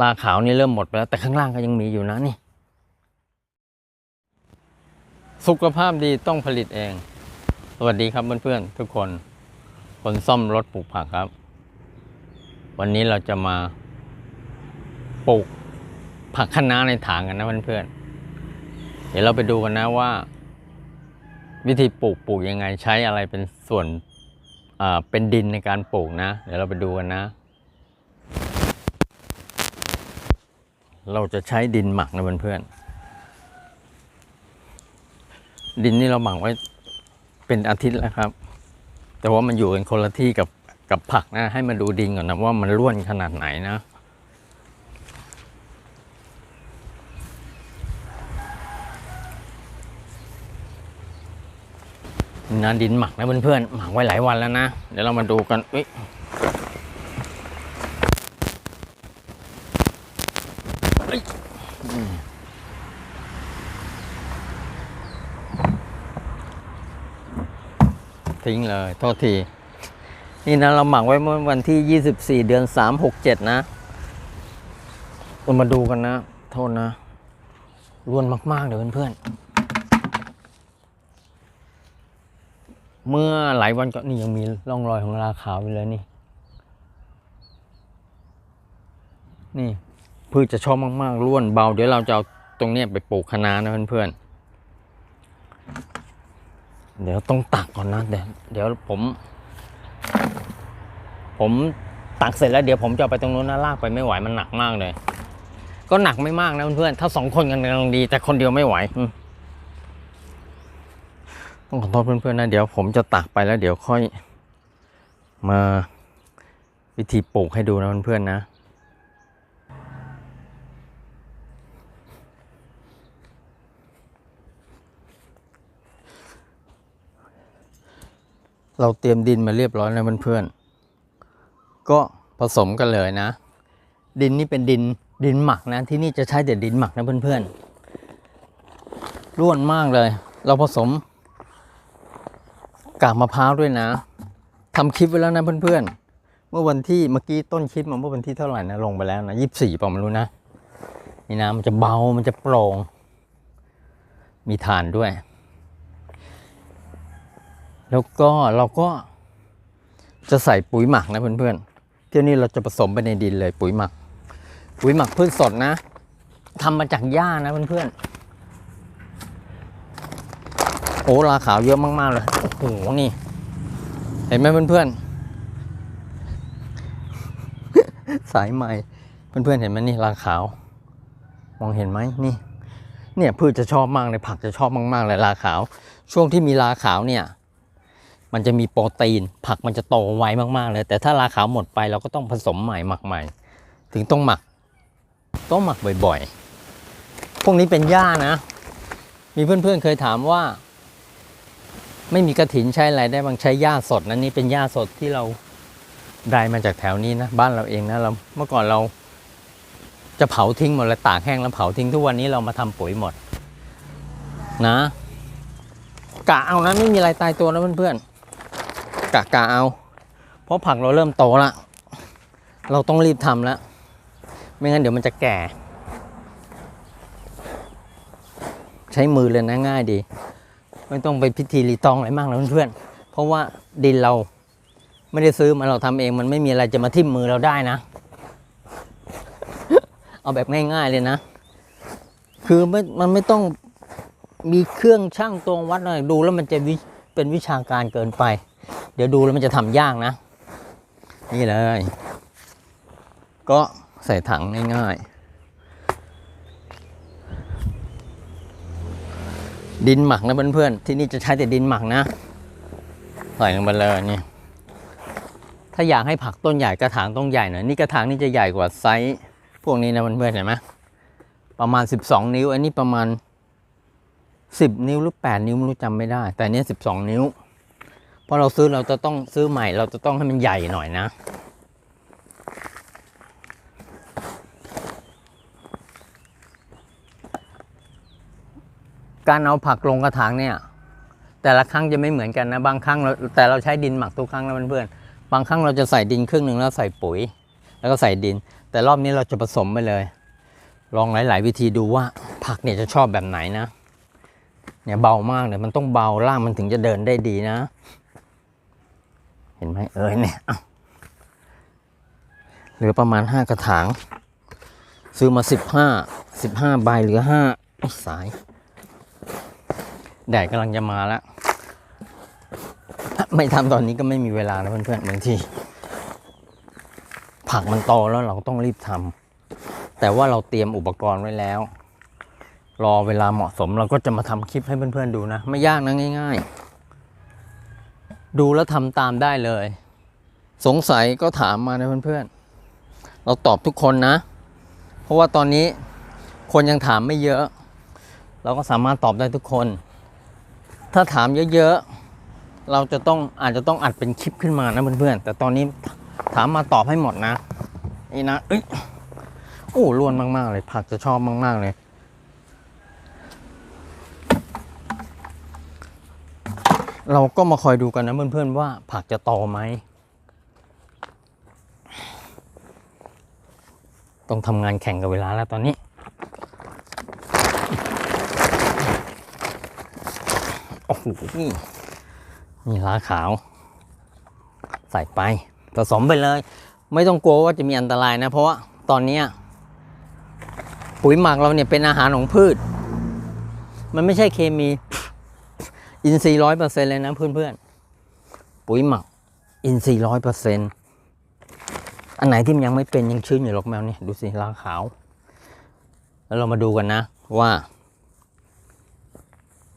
ลาขาวนี่เริ่มหมดไปแล้วแต่ข้างล่างก็ยังมีอยู่นะนี่ สุขภาพดีต้องผลิตเอง สวัสดีครับเพื่อนๆทุกคน คนซ่อมรถปลูกผักครับ วันนี้เราจะมาปลูกผักคะน้าในถางกันนะเพื่อนๆเดี๋ยวเราไปดูกันนะว่า วิธีปลูกปลูกยังไงใช้อะไรเป็นส่วนเป็นดินในการปลูกนะ เดี๋ยวเราไปดูกันนะ เราจะใช้ดินหมักนะเพื่อนๆดินนี่เราหมักไว้เป็นอาทิตย์แล้วครับ แต่ว่ามันอยู่กันคนละที่กับกับผักนะ ให้มาดูดินก่อนนะว่ามันร่วนขนาดไหนนะนะดินหมักนะเพื่อนๆหมักไว้หลายวันแล้วนะ เดี๋ยวเรามาดูกันเอ้ยเอ้ยอืม ทิ้งเลย โทษที นี่นะเราหมักไว้เมื่อวันที่ 24 เดือน 3 6 7 นะเรามาดูกันนะ โทษนะร่วนมาก ๆเลยวเพื่อนๆ เมื่อหลายวันก่อนนี่ยังมีร่องรอยของราขาวอยู่เลยนี่ นี่พืชจะชอบมาก ๆร่วนเบา เดี๋ยวเราจะเอาตรงเนี้ยไปปลูกคะน้านะเพื่อนๆ เดี๋ยวต้องตักก่อนนะเดี๋ยวเดี๋ยวผม ผมตักเสร็จแล้วเดี๋ยวผมจะไปตรงนู้นนะลากไปไม่ไหวมันหนักมากเลย ก็หนักไม่มากนะเพื่อนๆถ้าสองคนกันกำลังดี แต่คนเดียวไม่ไหวต้องขอโทษเพื่อนๆนะเดี๋ยวผมจะตักไปแล้วเดี๋ยวค่อยมาวิธีปลูกให้ดูนะเพื่อนๆนะ เราเตรียมดินมาเรียบร้อยแล้วเพื่อนๆก็ผสมกันเลยนะ ดินนี่เป็นดินดินหมักนะที่นี่จะใช้แต่ดินหมักนะเพื่อนๆร่วนมากเลย เราผสมกากมะพร้าวด้วยนะทำคลิปไว้แล้วนะเพื่อนๆ เมื่อวันที่เมื่อกี้ต้นคลิปมาเมื่อวันที่เท่าไหร่นะลงไปแล้วนะยี่สิบสี่ป่ะไม่รู้นะนี่นะมันจะเบามันจะโปร่งมีฐานด้วย แล้วก็เราก็จะใส่ปุ๋ยหมักนะเพื่อนๆเที่ยวนี้เราจะผสมไปในดินเลยปุ๋ยหมัก ปุ๋ยหมักพืชสดนะทำมาจากหญ้านะเพื่อนๆ โอ้ราขาวเยอะมากๆเลย โอ้โห นี่ เห็นไหมเพื่อนๆ สายใหม่ เพื่อนๆ เห็นไหมนี่ราขาว มองเห็นไหมนี่ เนี่ยพืชจะชอบมากเลยผักจะชอบมากๆเลยราขาว ช่วงที่มีราขาวเนี่ย มันจะมีโปรตีน ผักมันจะโตไวมากๆเลย แต่ถ้าราขาวหมดไปเราก็ต้องผสมใหม่หมักใหม่ ถึงต้องหมัก ต้องหมักบ่อยๆ พวกนี้เป็นหญ้านะ มีเพื่อนๆเคยถามว่า ไม่มีกระถินใช้อะไรได้บางใช้หญ้าสดนะนี่เป็นหญ้าสดที่เราได้มาจากแถวนี้นะบ้านเราเองนะเราเมื่อก่อนเราจะเผาทิ้งหมดเลยตากแห้งแล้วเผาทิ้งทุกวันนี้เรามาทำปุ๋ยหมด นะกะเอานะไม่มีอะไรตายตัวนะเพื่อนๆ กะกะเอา เพราะผักเราเริ่มโตละ เราต้องรีบทำแล้ว ไม่งั้นเดี๋ยวมันจะแก่ ใช้มือเลยนะง่ายดี ไม่ต้องไปพิธีรีตองอะไรมากนะเพื่อนเพราะว่าดินเราไม่ได้ซื้อมาเราทำเองมันไม่มีอะไรจะมาทิ่มมือเราได้นะ เอาแบบง่าย ๆเลยนะ คือไม่มันไม่ต้องมีเครื่องช่างตวงวัดอะไรดูแล้วมันจะวิเป็นวิชาการเกินไป เดี๋ยวดูแล้วมันจะทำยากนะ นี่เลย ก็ใส่ถังง่ายๆ ดินหมักนะเพื่อนๆ ที่นี่จะใช้แต่ดินหมักนะ ใส่ลงไปเลยนี่ ถ้าอยากให้ผักต้นใหญ่กระถางต้องใหญ่หน่อยนี่กระถางนี่จะใหญ่กว่าไซส์พวกนี้นะเพื่อนๆเห็นไหมประมาณ 12 นิ้ว อันนี้ประมาณ 10 นิ้วหรือ 8 นิ้วไม่รู้จำไม่ได้ แต่อันเนี้ย12 นิ้ว พอเราซื้อเราจะต้องซื้อใหม่ เราจะต้องให้มันใหญ่หน่อยนะ การเอาผักลงกระถางเนี่ย แต่ละครั้งจะไม่เหมือนกันนะ บางครั้งเราแต่เราใช้ดินหมักทุกครั้งนะเพื่อนๆบางครั้งเราจะใส่ดินครึ่งหนึ่งแล้วใส่ปุ๋ย แล้วก็ใส่ดิน แต่รอบนี้เราจะผสมไปเลย ลองหลาย ๆ วิธีดูว่าผักเนี่ยจะชอบแบบไหนนะเนี่ยเบามากเลยมันต้องเบาล่างมันถึงจะเดินได้ดีนะ เห็นไหมเอ้ยเนี่ยเหลือประมาณห้ากระถาง ซื้อมาสิบห้าสิบห้าใบเหลือห้าสาย แดดกำลังจะมาแล้ว ไม่ทำตอนนี้ก็ไม่มีเวลานะเพื่อนๆบางที ผักมันโตแล้วเราต้องรีบทำแต่ว่าเราเตรียมอุปกรณ์ไว้แล้ว รอเวลาเหมาะสมเราก็จะมาทำคลิปให้เพื่อนๆดูนะ ไม่ยากนะง่าย ๆ ดูแล้วทำตามได้เลย สงสัยก็ถามมานะเพื่อนๆ เราตอบทุกคนนะ เพราะว่าตอนนี้คนยังถามไม่เยอะ เราก็สามารถตอบได้ทุกคน ถ้าถามเยอะๆ เราจะต้องอาจจะต้องอัดเป็นคลิปขึ้นมานะเพื่อนๆ แต่ตอนนี้ถามมาตอบให้หมดนะนี่นะเอ้ยโอ้ล้วนมากๆเลยผักจะชอบมากๆเลย เราก็มาคอยดูกันนะเพื่อนๆว่าผักจะโตไหม ต้องทำงานแข่งกับเวลาแล้วตอนนี้ โอ้โหนี่นี่ลาขาว ใส่ไปผสมไปเลย ไม่ต้องกลัวว่าจะมีอันตรายนะ เพราะว่าตอนนี้ปุ๋ยหมักเราเนี่ยเป็นอาหารของพืช มันไม่ใช่เคมี อินทรีย์ร้อยเปอร์เซ็นเลยนะเพื่อนๆ ปุ๋ยหมัก อินทรีย์ร้อยเปอร์เซ็นอันไหนที่มันยังไม่เป็นยังชื้นอยู่หรอกแมวเนี่ยดูสิลาขาว แล้วเรามาดูกันนะว่า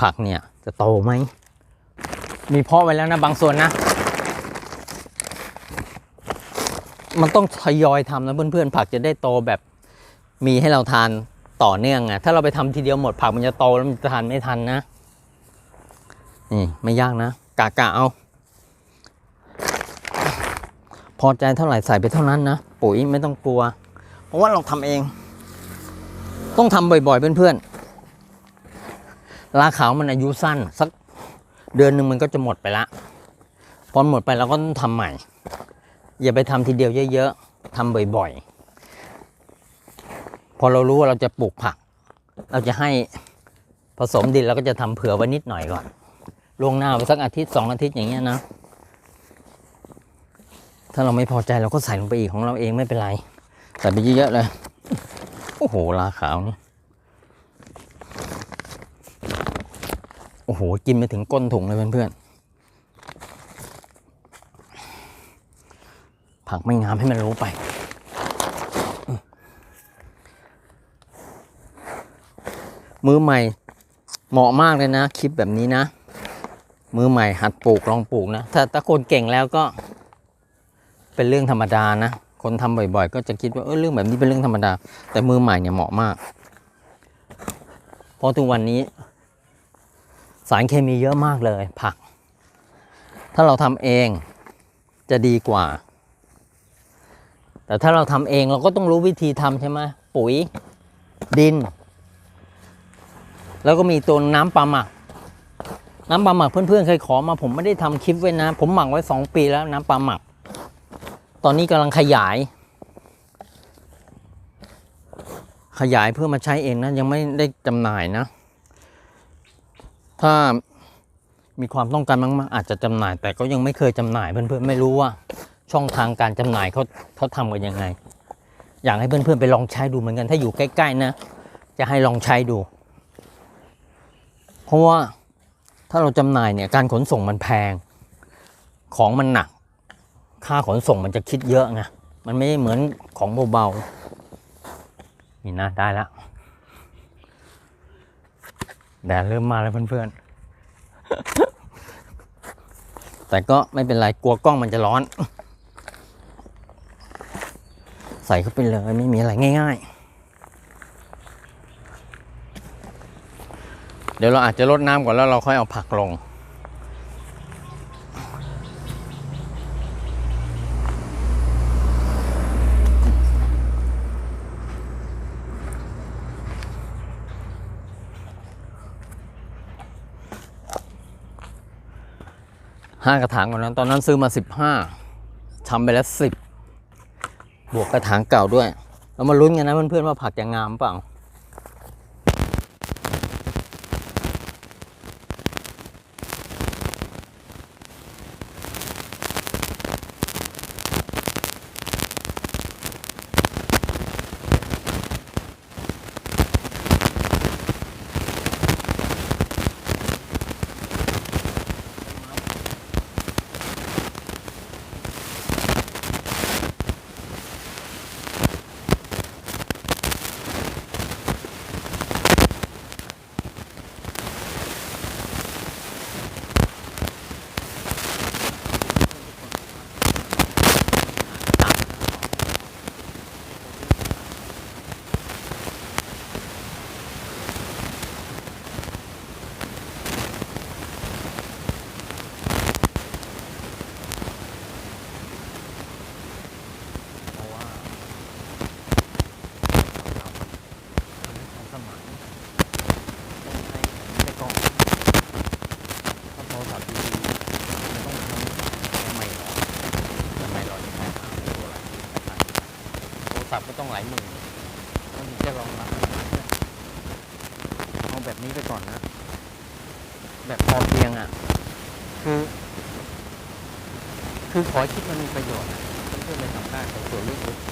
ผักเนี่ยจะโตไหม มีเพาะไว้แล้วนะบางส่วนนะ มันต้องทยอยทำนะเพื่อนๆ ผักจะได้โตแบบมีให้เราทานต่อเนื่องอะถ้าเราไปทำทีเดียวหมดผักมันจะโตแล้วมันจะทานไม่ทันนะ นี่ไม่ยากนะ กะกะเอา พอใจเท่าไหร่ใส่ไปเท่านั้นนะ ปุ๋ยไม่ต้องกลัว เพราะว่าเราทำเอง ต้องทำบ่อยๆเพื่อนๆลาขาวมันอายุสั้น สักเดือนหนึ่งมันก็จะหมดไปละ พอหมดไปเราก็ต้องทำใหม่ อย่าไปทำทีเดียวเยอะๆทำบ่อยๆ พอเรารู้ว่าเราจะปลูกผัก เราจะให้ผสมดินเราก็จะทำเผื่อไว้นิดหน่อยก่อน ล่วงหน้าไปสักอาทิตย์สองอาทิตย์อย่างเงี้ยนะ ถ้าเราไม่พอใจเราก็ใส่ลงไปอีกของเราเองไม่เป็นไรใส่ไปเยอะๆเลย โอ้โหลาขาวนี่โอ้โห กินไปถึงก้นถุงเลยเพื่อนๆ ผักไม่งามให้มันรู้ไป มือใหม่เหมาะมากเลยนะ คลิปแบบนี้นะ มือใหม่หัดปลูกลองปลูกนะ ถ้าถ้าคนเก่งแล้วก็ เป็นเรื่องธรรมดานะ คนทำบ่อยๆ ก็จะคิดว่าเออเรื่องแบบนี้เป็นเรื่องธรรมดา แต่มือใหม่เนี่ยเหมาะมาก เพราะทุกวันนี้ สารเคมีเยอะมากเลย ผัก ถ้าเราทำเองจะดีกว่า แต่ถ้าเราทำเองเราก็ต้องรู้วิธีทำใช่ไหมปุ๋ยดิน แล้วก็มีตัวน้ำปลาหมัก น้ำปลาหมักเพื่อนๆเคยขอมาผมไม่ได้ทำคลิปไว้นะ ผมหมักไว้สองปีแล้วน้ำปลาหมัก ตอนนี้กำลังขยาย ขยายเพื่อมาใช้เองนะยังไม่ได้จำหน่ายนะ ถ้ามีความต้องการมากๆอาจจะจำหน่าย แต่ก็ยังไม่เคยจำหน่ายเพื่อนๆไม่รู้ว่าช่องทางการจำหน่ายเขาเขาทำกันยังไง อยากให้เพื่อนๆไปลองใช้ดูเหมือนกันถ้าอยู่ใกล้ ๆ นะ จะให้ลองใช้ดู เพราะว่า ถ้าเราจำหน่ายเนี่ยการขนส่งมันแพง ของมันหนัก ค่าขนส่งมันจะคิดเยอะไงมันไม่เหมือนของเบาๆนี่นะได้แล้วแดดเริ่มมาแล้วเพื่อนๆ แต่ก็ไม่เป็นไรกลัวกล้องมันจะร้อน ใส่เข้าไปเลยไม่มีอะไรง่าย ๆ เดี๋ยวเราอาจจะลดน้ำก่อนแล้วเราค่อยเอาผักลง ห้ากระถางก่อนนั้นตอนนั้นซื้อมาสิบห้าทำไปแล้วสิบบวกกระถางเก่าด้วย เรามาลุ้นกันนะเพื่อนๆว่าผักจะงามเปล่าเพราะว่าสมัยต้องให้ไปก่อนถ้าโทรศัพท์ดีๆมันต้องทำไม่หรอกทำไมหรอกยังไงตัวอะไร โทรศัพท์ก็ต้องหลายหมื่นต้องจะลองรับเอาแบบนี้ไปก่อนนะ แบบพอเพียงอะ คือ คือขอคิดมันมีประโยชน์เพื่อนๆเลยทำได้แต่ส่วนลึกๆ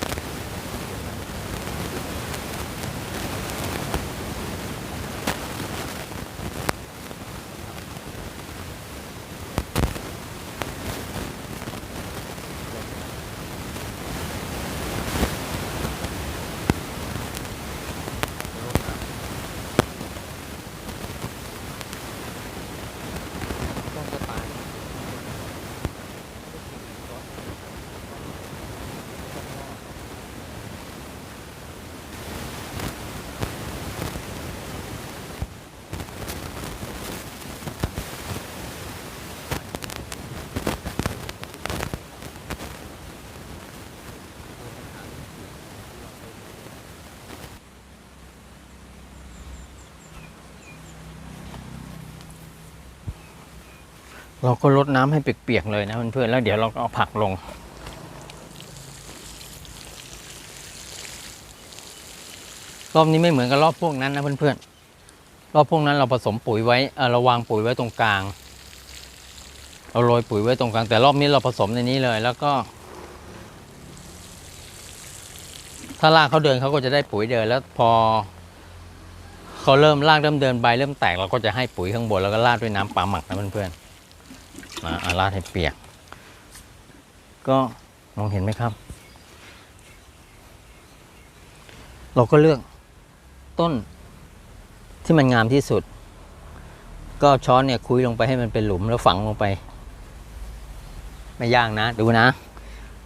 ต้องจะตาย เราก็ลดน้ำให้เปียกๆเลยนะเพื่อนๆแล้วเดี๋ยวเราก็เอาผักลง รอบนี้ไม่เหมือนกับรอบพวกนั้นนะเพื่อนๆรอบพวกนั้นเราผสมปุ๋ยไว้เอ่อเราวางปุ๋ยไว้ตรงกลาง เราโรยปุ๋ยไว้ตรงกลาง แต่รอบนี้เราผสมในนี้เลย แล้วก็ ถ้ารากเขาเดินเขาก็จะได้ปุ๋ยเดินแล้วพอเขาเริ่มรากเริ่มเดินใบเริ่มแตกเราก็จะให้ปุ๋ยข้างบนแล้วก็ราดด้วยน้ำปลาหมักนะเพื่อนๆ อ่าอาราดให้เปียก ก็มองเห็นไหมครับ เราก็เลือกต้นที่มันงามที่สุด ก็ช้อนเนี่ยคุยลงไปให้มันเป็นหลุมแล้วฝังลงไป ไม่ยากนะ ดูนะ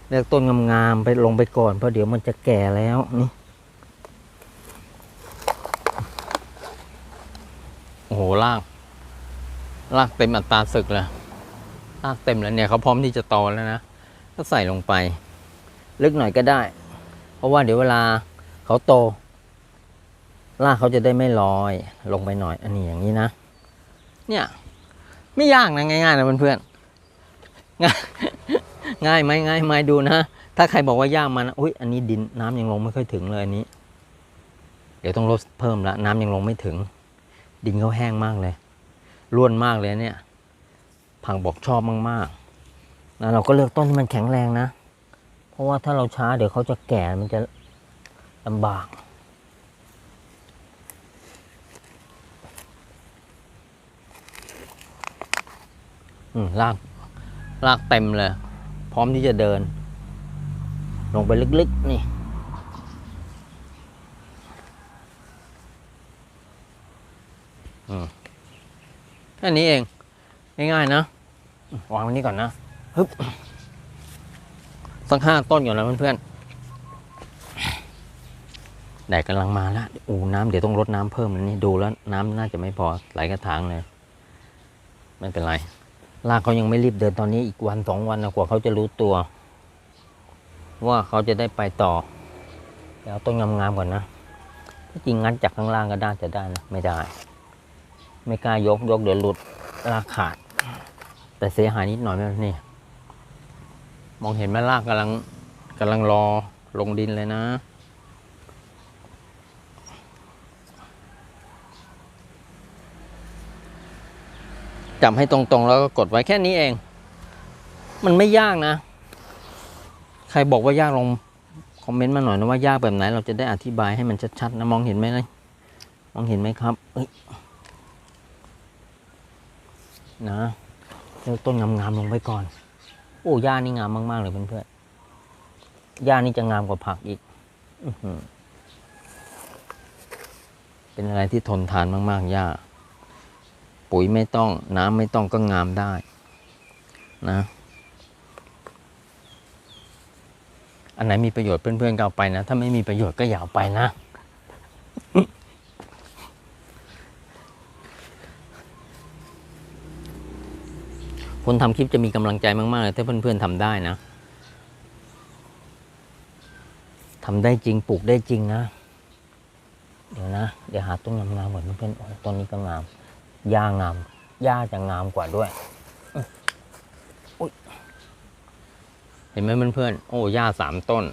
เลือกต้นงามๆไปลงไปก่อนเพราะเดี๋ยวมันจะแก่แล้วนี่โอ้โหรากรากเต็มอัตราศึกเลย รากเต็มแล้วเนี่ยเขาพร้อมที่จะโตแล้วนะก็ใส่ลงไป ลึกหน่อยก็ได้ เพราะว่าเดี๋ยวเวลาเขาโตรากเขาจะได้ไม่ลอย ลงไปหน่อย อันนี้อย่างนี้นะ เนี่ย ไม่ยากนะง่ายๆนะเพื่อนๆง่ายง่ายไหมง่ายไหมดูนะ ถ้าใครบอกว่ายากมันอุ้ยอันนี้ดินน้ำยังลงไม่ค่อยถึงเลยอันนี้ เดี๋ยวต้องลดเพิ่มละน้ำยังลงไม่ถึง ดินเขาแห้งมากเลยร่วนมากเลยเนี่ย ผังบอกชอบมากๆแล้วเราก็เลือกต้นที่มันแข็งแรงนะ เพราะว่าถ้าเราช้าเดี๋ยวเขาจะแก่มันจะลำบาก อืมลากลากเต็มเลย พร้อมที่จะเดิน ลงไปลึกๆ นี่อืมแค่นี้เอง ง่ายๆนะวางไว้นี้ก่อนนะฮึบสักห้าต้นก่อนนะเพื่อนๆแดดกำลังมาแล้วอูน้ำเดี๋ยวต้องลดน้ำเพิ่มแล้วนี่ดูแล้วน้ำน่าจะไม่พอไหลกระถางเลย ไม่เป็นไรลากเขายังไม่รีบเดินตอนนี้อีกวันสองวันนะกว่าเขาจะรู้ตัว ว่าเขาจะได้ไปต่อเดี๋ยวต้นงงามๆก่อนนะที่จริงงัดจากข้างล่างก็ได้จะได้นะไม่ได้ ไม่กล้ายกยกเดี๋ยวหลุดลากขาด แต่เสียหายนิดหน่อยนะนี่ มองเห็นไหมลากกำลังกำลังรอลงดินเลยนะ จับให้ตรงๆ แล้วก็กดไว้แค่นี้เอง มันไม่ยากนะ ใครบอกว่ายากลองคอมเมนต์มาหน่อยนะว่ายากแบบไหน เราจะได้อธิบายให้มันชัดๆนะมองเห็นไหมเลยมองเห็นไหมครับเอ้ยนะ ต้นงามๆลงไปก่อน โอ้หญ้านี่งามมากๆเลยเพื่อนๆหญ้านี่จะงามกว่าผักอีกอเป็นอะไรที่ทนทานมากๆหญ้า ปุ๋ยไม่ต้อง น้ำไม่ต้องก็งามได้ นะ อันไหนมีประโยชน์เพื่อนๆก็เอาไปนะ ถ้าไม่มีประโยชน์ก็อย่าเอาไปนะ คนทำคลิปจะมีกำลังใจมากๆเลยถ้าเพื่อนๆทำได้นะทำได้จริงปลูกได้จริงนะ เดี๋ยวนะ เดี๋ยวหาต้นงามๆก่อนเพื่อนๆโอ้ต้นนี้ก็งามหญ้างามหญ้าจะงามกว่าด้วยเห็นไหมเพื่อนๆโอ้หญ้าสามต้น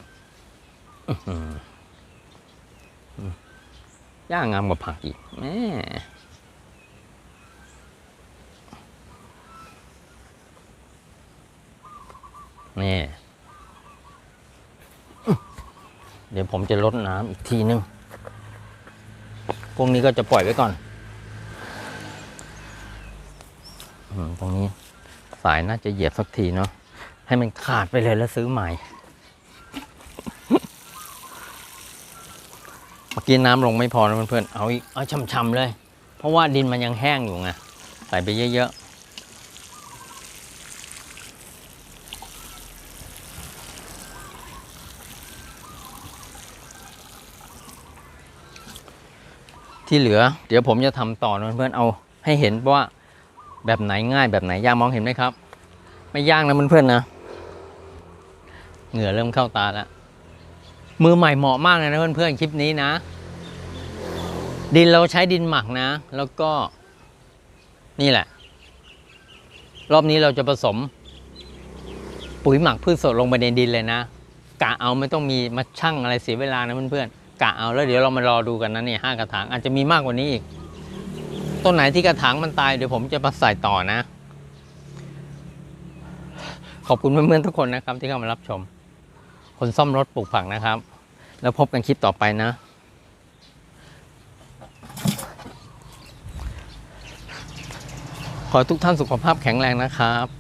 อื้อหืออืมหญ้างามกว่าผักอีกแม่ นี่ เดี๋ยวผมจะลดน้ำอีกทีนึงพวกนี้ก็จะปล่อยไว้ก่อนตรงนี้สายน่าจะเหยียบสักทีเนาะให้มันขาดไปเลยแล้วซื้อใหม่ เมื่อกี้น้ำลงไม่พอนะเพื่อนๆเอาอีกเอาช่ำๆเลย เพราะว่าดินมันยังแห้งอยู่ไงใส่ไปเยอะๆ ที่เหลือ เดี๋ยวผมจะทำต่อนะเพื่อนๆเอาให้เห็นว่าแบบไหนง่ายแบบไหนยากมองเห็นไหมครับ ไม่ยากนะเพื่อนๆนะเหงื่อเริ่มเข้าตาแล้วมือใหม่เหมาะมากเลยนะเพื่อนๆคลิปนี้นะ ดินเราใช้ดินหมักนะ แล้วก็นี่แหละ รอบนี้เราจะผสม ปุ๋ยหมักพืชสดลงไปในดินเลยนะกะเอาไม่ต้องมีมาชั่งอะไรเสียเวลานะเพื่อนๆ กะเอาแล้วเดี๋ยวเรามารอดูกันนะเนี่ยห้ากระถางอาจจะมีมากกว่านี้อีก ต้นไหนที่กระถางมันตายเดี๋ยวผมจะมาใส่ต่อนะ ขอบคุณเพื่อนๆทุกคนนะครับ ที่เข้ามารับชม คนซ่อมรถปลูกผักนะครับ แล้วพบกันคลิปต่อไปนะ ขอทุกท่านสุขภาพแข็งแรงนะครับ